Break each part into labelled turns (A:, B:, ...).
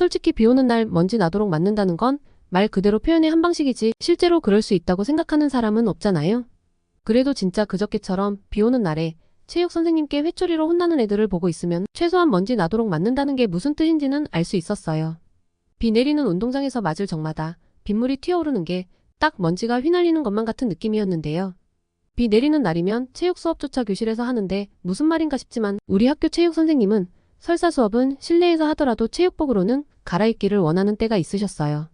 A: 솔직히 비 오는 날 먼지 나도록 맞는다는 건 말 그대로 표현의 한 방식이지 실제로 그럴 수 있다고 생각하는 사람은 없잖아요. 그래도 진짜 그저께처럼 비 오는 날에 체육 선생님께 회초리로 혼나는 애들을 보고 있으면 최소한 먼지 나도록 맞는다는 게 무슨 뜻인지는 알 수 있었어요. 비 내리는 운동장에서 맞을 적마다 빗물이 튀어오르는 게 딱 먼지가 휘날리는 것만 같은 느낌이었는데요. 비 내리는 날이면 체육 수업조차 교실에서 하는데 무슨 말인가 싶지만 우리 학교 체육 선생님은 설사 수업은 실내에서 하더라도 체육복으로는 갈아입기를 원하는 때가 있으셨어요.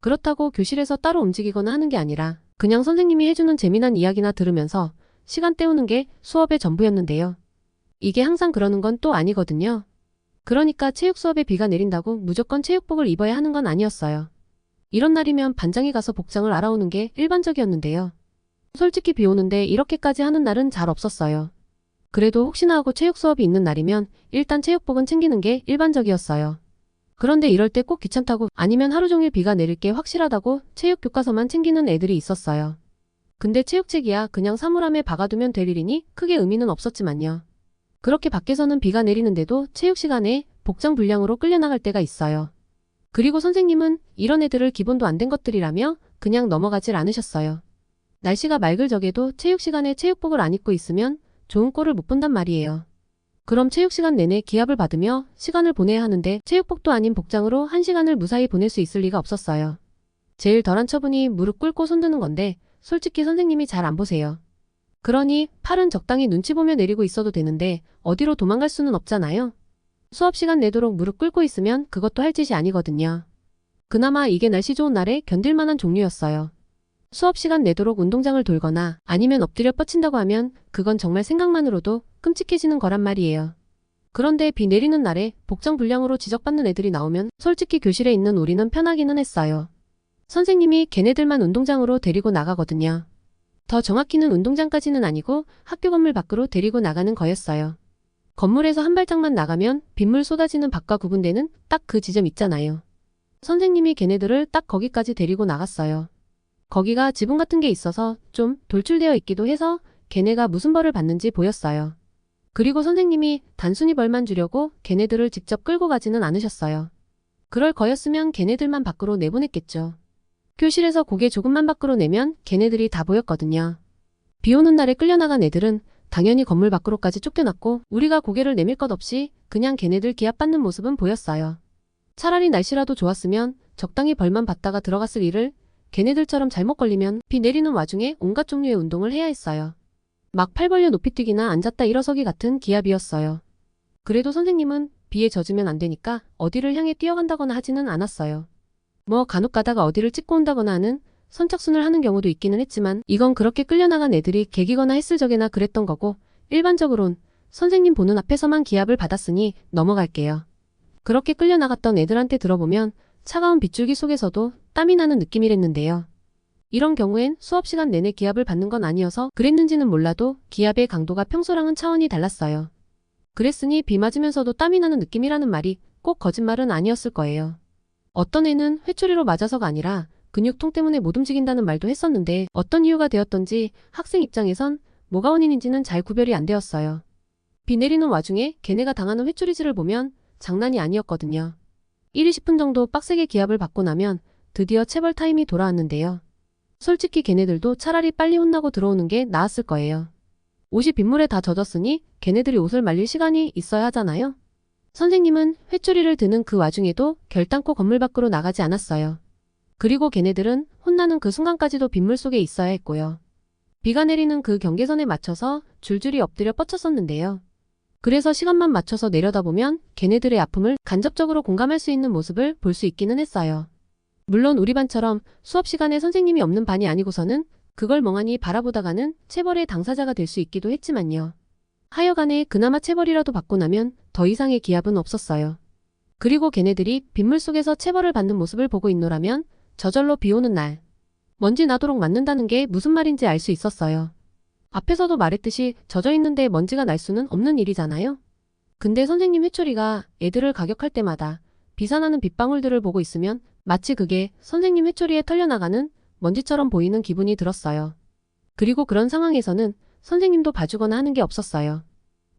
A: 그렇다고 교실에서 따로 움직이거나 하는 게 아니라 그냥 선생님이 해주는 재미난 이야기나 들으면서 시간 때우는 게 수업의 전부였는데요. 이게 항상 그러는 건 또 아니거든요. 그러니까 체육 수업에 비가 내린다고 무조건 체육복을 입어야 하는 건 아니었어요. 이런 날이면 반장이 가서 복장을 알아오는 게 일반적이었는데요. 솔직히 비 오는데 이렇게까지 하는 날은 잘 없었어요. 그래도 혹시나 하고 체육 수업이 있는 날이면 일단 체육복은 챙기는 게 일반적이었어요. 그런데 이럴 때 꼭 귀찮다고 아니면 하루 종일 비가 내릴 게 확실하다고 체육 교과서만 챙기는 애들이 있었어요. 근데 체육책이야 그냥 사물함에 박아두면 될 일이니 크게 의미는 없었지만요. 그렇게 밖에서는 비가 내리는데도 체육 시간에 복장 불량으로 끌려나갈 때가 있어요. 그리고 선생님은 이런 애들을 기본도 안 된 것들이라며 그냥 넘어가질 않으셨어요. 날씨가 맑을 적에도 체육 시간에 체육복을 안 입고 있으면 좋은 꼴을 못 본단 말이에요. 그럼 체육 시간 내내 기합을 받으며 시간을 보내야 하는데 체육복도 아닌 복장으로 한 시간을 무사히 보낼 수 있을 리가 없었어요. 제일 덜한 처분이 무릎 꿇고 손드는 건데 솔직히 선생님이 잘 안 보세요. 그러니 팔은 적당히 눈치 보며 내리고 있어도 되는데 어디로 도망갈 수는 없잖아요. 수업 시간 내도록 무릎 꿇고 있으면 그것도 할 짓이 아니거든요. 그나마 이게 날씨 좋은 날에 견딜 만한 종류였어요. 수업 시간 내도록 운동장을 돌거나 아니면 엎드려 뻗친다고 하면 그건 정말 생각만으로도 끔찍해지는 거란 말이에요. 그런데 비 내리는 날에 복장 불량으로 지적받는 애들이 나오면 솔직히 교실에 있는 우리는 편하기는 했어요. 선생님이 걔네들만 운동장으로 데리고 나가거든요. 더 정확히는 운동장까지는 아니고 학교 건물 밖으로 데리고 나가는 거였어요. 건물에서 한 발짝만 나가면 빗물 쏟아지는 밖과 구분되는 딱 그 지점 있잖아요. 선생님이 걔네들을 딱 거기까지 데리고 나갔어요. 거기가 지붕 같은 게 있어서 좀 돌출되어 있기도 해서 걔네가 무슨 벌을 받는지 보였어요. 그리고 선생님이 단순히 벌만 주려고 걔네들을 직접 끌고 가지는 않으셨어요. 그럴 거였으면 걔네들만 밖으로 내보냈겠죠. 교실에서 고개 조금만 밖으로 내면 걔네들이 다 보였거든요. 비 오는 날에 끌려나간 애들은 당연히 건물 밖으로까지 쫓겨났고 우리가 고개를 내밀 것 없이 그냥 걔네들 기합받는 모습은 보였어요. 차라리 날씨라도 좋았으면 적당히 벌만 받다가 들어갔을 일을 걔네들처럼 잘못 걸리면 비 내리는 와중에 온갖 종류의 운동을 해야 했어요. 막 팔 벌려 높이 뛰기나 앉았다 일어서기 같은 기합이었어요. 그래도 선생님은 비에 젖으면 안 되니까 어디를 향해 뛰어간다거나 하지는 않았어요. 뭐 간혹 가다가 어디를 찍고 온다거나 하는 선착순을 하는 경우도 있기는 했지만 이건 그렇게 끌려나간 애들이 개기거나 했을 적에나 그랬던 거고 일반적으론 선생님 보는 앞에서만 기합을 받았으니 넘어갈게요. 그렇게 끌려나갔던 애들한테 들어보면 차가운 빗줄기 속에서도 땀이 나는 느낌이랬는데요. 이런 경우엔 수업 시간 내내 기합을 받는 건 아니어서 그랬는지는 몰라도 기합의 강도가 평소랑은 차원이 달랐어요. 그랬으니 비 맞으면서도 땀이 나는 느낌이라는 말이 꼭 거짓말은 아니었을 거예요. 어떤 애는 회초리로 맞아서가 아니라 근육통 때문에 못 움직인다는 말도 했었는데 어떤 이유가 되었던지 학생 입장에선 뭐가 원인인지는 잘 구별이 안 되었어요. 비 내리는 와중에 걔네가 당하는 회초리질을 보면 장난이 아니었거든요. 1, 20분 정도 빡세게 기합을 받고 나면 드디어 체벌 타임이 돌아왔는데요. 솔직히 걔네들도 차라리 빨리 혼나고 들어오는 게 나았을 거예요. 옷이 빗물에 다 젖었으니 걔네들이 옷을 말릴 시간이 있어야 하잖아요. 선생님은 회초리를 드는 그 와중에도 결단코 건물 밖으로 나가지 않았어요. 그리고 걔네들은 혼나는 그 순간까지도 빗물 속에 있어야 했고요. 비가 내리는 그 경계선에 맞춰서 줄줄이 엎드려 뻗쳤었는데요. 그래서 시간만 맞춰서 내려다보면 걔네들의 아픔을 간접적으로 공감할 수 있는 모습을 볼 수 있기는 했어요. 물론 우리 반처럼 수업 시간에 선생님이 없는 반이 아니고서는 그걸 멍하니 바라보다가는 체벌의 당사자가 될 수 있기도 했지만요. 하여간에 그나마 체벌이라도 받고 나면 더 이상의 기합은 없었어요. 그리고 걔네들이 빗물 속에서 체벌을 받는 모습을 보고 있노라면 저절로 비 오는 날 먼지 나도록 맞는다는 게 무슨 말인지 알 수 있었어요. 앞에서도 말했듯이 젖어 있는데 먼지가 날 수는 없는 일이잖아요. 근데 선생님 회초리가 애들을 가격할 때마다 비산하는 빗방울들을 보고 있으면 마치 그게 선생님 회초리에 털려나가는 먼지처럼 보이는 기분이 들었어요. 그리고 그런 상황에서는 선생님도 봐주거나 하는 게 없었어요.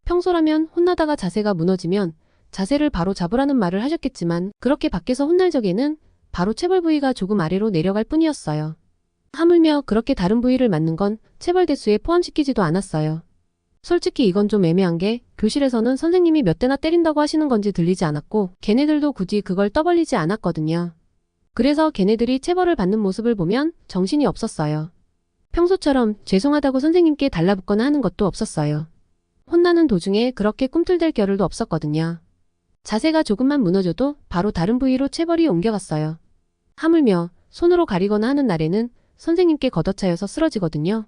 A: 평소라면 혼나다가 자세가 무너지면 자세를 바로 잡으라는 말을 하셨겠지만 그렇게 밖에서 혼날 적에는 바로 체벌 부위가 조금 아래로 내려갈 뿐이었어요. 하물며 그렇게 다른 부위를 맞는 건 체벌 대수에 포함시키지도 않았어요. 솔직히 이건 좀 애매한 게 교실에서는 선생님이 몇 대나 때린다고 하시는 건지 들리지 않았고 걔네들도 굳이 그걸 떠벌리지 않았거든요. 그래서 걔네들이 체벌을 받는 모습을 보면 정신이 없었어요. 평소처럼 죄송하다고 선생님께 달라붙거나 하는 것도 없었어요. 혼나는 도중에 그렇게 꿈틀댈 겨를도 없었거든요. 자세가 조금만 무너져도 바로 다른 부위로 체벌이 옮겨갔어요. 하물며 손으로 가리거나 하는 날에는 선생님께 걷어차여서 쓰러지거든요.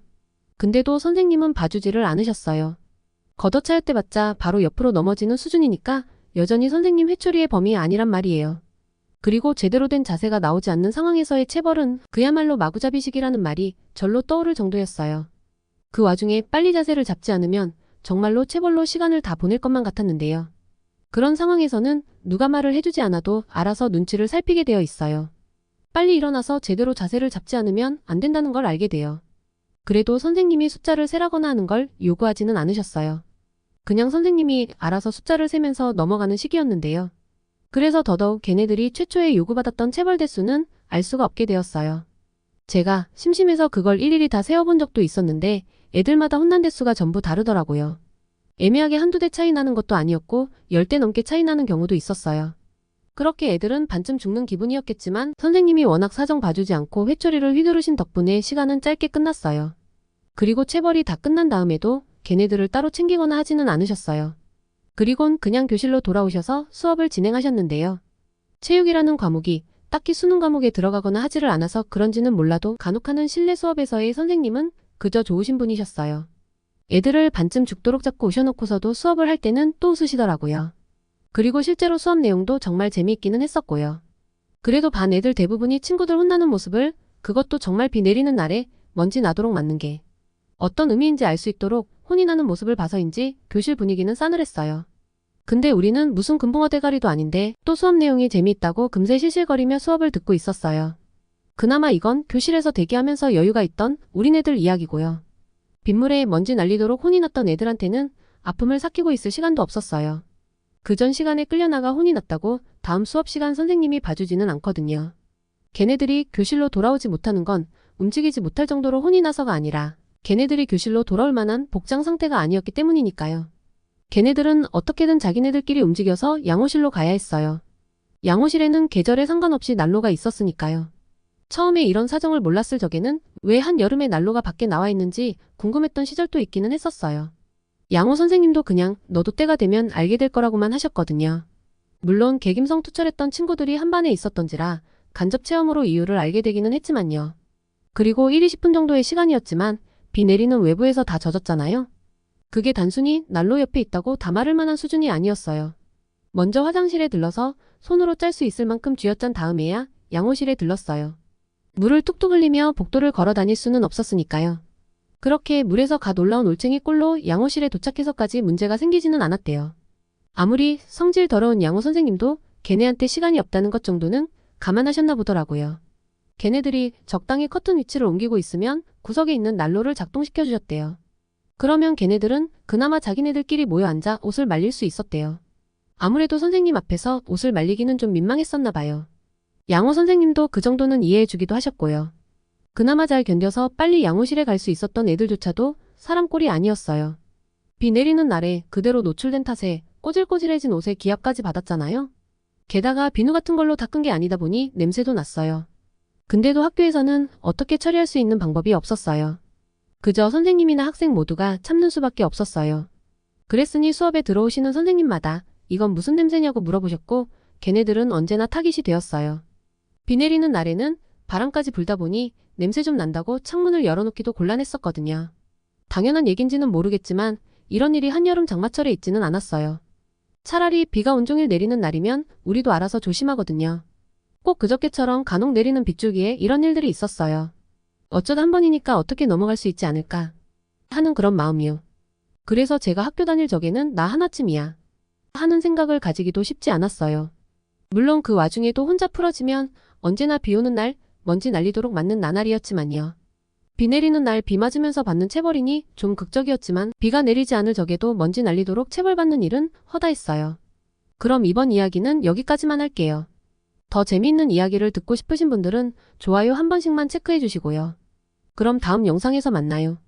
A: 근데도 선생님은 봐주지를 않으셨어요. 걷어차였대봤자 바로 옆으로 넘어지는 수준이니까 여전히 선생님 회초리의 범위 아니란 말이에요. 그리고 제대로 된 자세가 나오지 않는 상황에서의 체벌은 그야말로 마구잡이식이라는 말이 절로 떠오를 정도였어요. 그 와중에 빨리 자세를 잡지 않으면 정말로 체벌로 시간을 다 보낼 것만 같았는데요. 그런 상황에서는 누가 말을 해주지 않아도 알아서 눈치를 살피게 되어 있어요. 빨리 일어나서 제대로 자세를 잡지 않으면 안 된다는 걸 알게 돼요. 그래도 선생님이 숫자를 세라거나 하는 걸 요구하지는 않으셨어요. 그냥 선생님이 알아서 숫자를 세면서 넘어가는 시기였는데요. 그래서 더더욱 걔네들이 최초에 요구받았던 체벌 대수는 알 수가 없게 되었어요. 제가 심심해서 그걸 일일이 다 세어본 적도 있었는데 애들마다 혼난 대수가 전부 다르더라고요. 애매하게 한두 대 차이 나는 것도 아니었고 10대 넘게 차이 나는 경우도 있었어요. 그렇게 애들은 반쯤 죽는 기분이었겠지만 선생님이 워낙 사정 봐주지 않고 회초리를 휘두르신 덕분에 시간은 짧게 끝났어요. 그리고 체벌이 다 끝난 다음에도 걔네들을 따로 챙기거나 하지는 않으셨어요. 그리곤 그냥 교실로 돌아오셔서 수업을 진행하셨는데요. 체육이라는 과목이 딱히 수능 과목에 들어가거나 하지를 않아서 그런지는 몰라도 간혹 하는 실내 수업에서의 선생님은 그저 좋으신 분이셨어요. 애들을 반쯤 죽도록 잡고 오셔놓고서도 수업을 할 때는 또 웃으시더라고요. 그리고 실제로 수업 내용도 정말 재미있기는 했었고요. 그래도 반 애들 대부분이 친구들 혼나는 모습을 그것도 정말 비 내리는 날에 먼지 나도록 맞는 게 어떤 의미인지 알 수 있도록 혼이 나는 모습을 봐서인지 교실 분위기는 싸늘했어요. 근데 우리는 무슨 금붕어 대가리도 아닌데 또 수업 내용이 재미있다고 금세 실실거리며 수업을 듣고 있었어요. 그나마 이건 교실에서 대기하면서 여유가 있던 우리네들 이야기고요. 빗물에 먼지 날리도록 혼이 났던 애들한테는 아픔을 삭히고 있을 시간도 없었어요. 그 전 시간에 끌려나가 혼이 났다고 다음 수업 시간 선생님이 봐주지는 않거든요. 걔네들이 교실로 돌아오지 못하는 건 움직이지 못할 정도로 혼이 나서가 아니라 걔네들이 교실로 돌아올 만한 복장 상태가 아니었기 때문이니까요. 걔네들은 어떻게든 자기네들끼리 움직여서 양호실로 가야 했어요. 양호실에는 계절에 상관없이 난로가 있었으니까요. 처음에 이런 사정을 몰랐을 적에는 왜 한여름에 난로가 밖에 나와 있는지 궁금했던 시절도 있기는 했었어요. 양호 선생님도 그냥 너도 때가 되면 알게 될 거라고만 하셨거든요. 물론 개김성 투철했던 친구들이 한 반에 있었던지라 간접 체험으로 이유를 알게 되기는 했지만요. 그리고 1, 20분 정도의 시간이었지만 비 내리는 외부에서 다 젖었잖아요. 그게 단순히 난로 옆에 있다고 다 말을 만한 수준이 아니었어요. 먼저 화장실에 들러서 손으로 짤 수 있을 만큼 쥐어짠 다음에야 양호실에 들렀어요. 물을 뚝뚝 흘리며 복도를 걸어 다닐 수는 없었으니까요. 그렇게 물에서 갓 올라온 올챙이 꼴로 양호실에 도착해서까지 문제가 생기지는 않았대요. 아무리 성질 더러운 양호 선생님도 걔네한테 시간이 없다는 것 정도는 감안하셨나 보더라고요. 걔네들이 적당히 커튼 위치를 옮기고 있으면 구석에 있는 난로를 작동시켜 주셨대요. 그러면 걔네들은 그나마 자기네들끼리 모여 앉아 옷을 말릴 수 있었대요. 아무래도 선생님 앞에서 옷을 말리기는 좀 민망했었나 봐요. 양호 선생님도 그 정도는 이해해 주기도 하셨고요. 그나마 잘 견뎌서 빨리 양호실에 갈 수 있었던 애들조차도 사람 꼴이 아니었어요. 비 내리는 날에 그대로 노출된 탓에 꼬질꼬질해진 옷에 기합까지 받았잖아요. 게다가 비누 같은 걸로 닦은 게 아니다 보니 냄새도 났어요. 근데도 학교에서는 어떻게 처리할 수 있는 방법이 없었어요. 그저 선생님이나 학생 모두가 참는 수밖에 없었어요. 그랬으니 수업에 들어오시는 선생님마다 이건 무슨 냄새냐고 물어보셨고 걔네들은 언제나 타깃이 되었어요. 비 내리는 날에는 바람까지 불다 보니 냄새 좀 난다고 창문을 열어놓기도 곤란했었거든요. 당연한 얘긴지는 모르겠지만 이런 일이 한여름 장마철에 있지는 않았어요. 차라리 비가 온종일 내리는 날이면 우리도 알아서 조심하거든요. 꼭 그저께처럼 간혹 내리는 빗줄기에 이런 일들이 있었어요. 어쩌다 한 번이니까 어떻게 넘어갈 수 있지 않을까 하는 그런 마음이요. 그래서 제가 학교 다닐 적에는 나 하나쯤이야 하는 생각을 가지기도 쉽지 않았어요. 물론 그 와중에도 혼자 풀어지면 언제나 비 오는 날 먼지 날리도록 맞는 나날이었지만요. 비 내리는 날 비 맞으면서 받는 체벌이니 좀 극적이었지만 비가 내리지 않을 적에도 먼지 날리도록 체벌받는 일은 허다했어요. 그럼 이번 이야기는 여기까지만 할게요. 더 재미있는 이야기를 듣고 싶으신 분들은 좋아요 한 번씩만 체크해 주시고요. 그럼 다음 영상에서 만나요.